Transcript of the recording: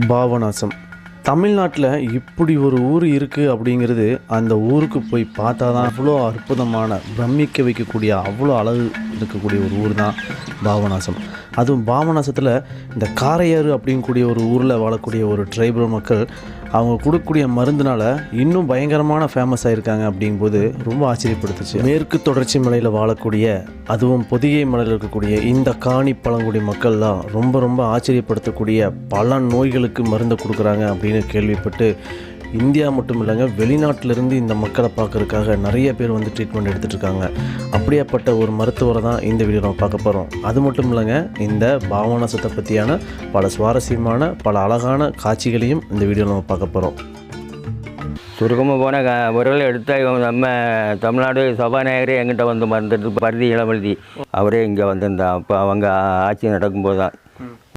பாபநாசம் தமிழ்நாட்டில் இப்படி ஒரு ஊர் இருக்குது அப்படிங்கிறது அந்த ஊருக்கு போய் பார்த்தா தான் அவ்வளோ அற்புதமான பிரமிக்க வைக்கக்கூடிய அவ்வளோ அழகு இருக்கக்கூடிய ஒரு ஊர் தான் பாபநாசம் அதுவும் பாமநாசத்தில் இந்த காரையாறு அப்படிங்கக்கூடிய ஒரு ஊரில் வாழக்கூடிய ஒரு ட்ரைபல் மக்கள் அவங்க கொடுக்கக்கூடிய மருந்தினால இன்னும் பயங்கரமான ஃபேமஸ் ஆகிருக்காங்க அப்படிங்கும்போது ரொம்ப ஆச்சரியப்படுத்துச்சு. மேற்கு தொடர்ச்சி மலையில் வாழக்கூடிய அதுவும் பொதிகை மலையில் இருக்கக்கூடிய இந்த காணி பழங்குடி மக்கள்லாம் ரொம்ப ரொம்ப ஆச்சரியப்படுத்தக்கூடிய பல நோய்களுக்கு மருந்து கொடுக்குறாங்க அப்படின்னு கேள்விப்பட்டு இந்தியா மட்டும் இல்லைங்க வெளிநாட்டிலிருந்து இந்த மக்களை பார்க்கறதுக்காக நிறைய பேர் வந்து ட்ரீட்மெண்ட் எடுத்துகிட்டு இருக்காங்க அப்படியாப்பட்ட ஒரு மருத்துவரை தான் இந்த வீடியோ நம்ம பார்க்க போகிறோம் அது மட்டும் இல்லைங்க இந்த பாவனாசத்தை பற்றியான பல சுவாரஸ்யமான பல அழகான காட்சிகளையும் இந்த வீடியோ நம்ம பார்க்க போகிறோம் சுருக்கமாக போனால் விரல் எடுத்தால் இவங்க நம்ம தமிழ்நாடு சபாநாயகரே எங்கிட்ட வந்து மறந்துட்டு பருதி இளமழுதி அவரே இங்கே வந்திருந்தா அப்போ அவங்க ஆட்சி நடக்கும்போது தான்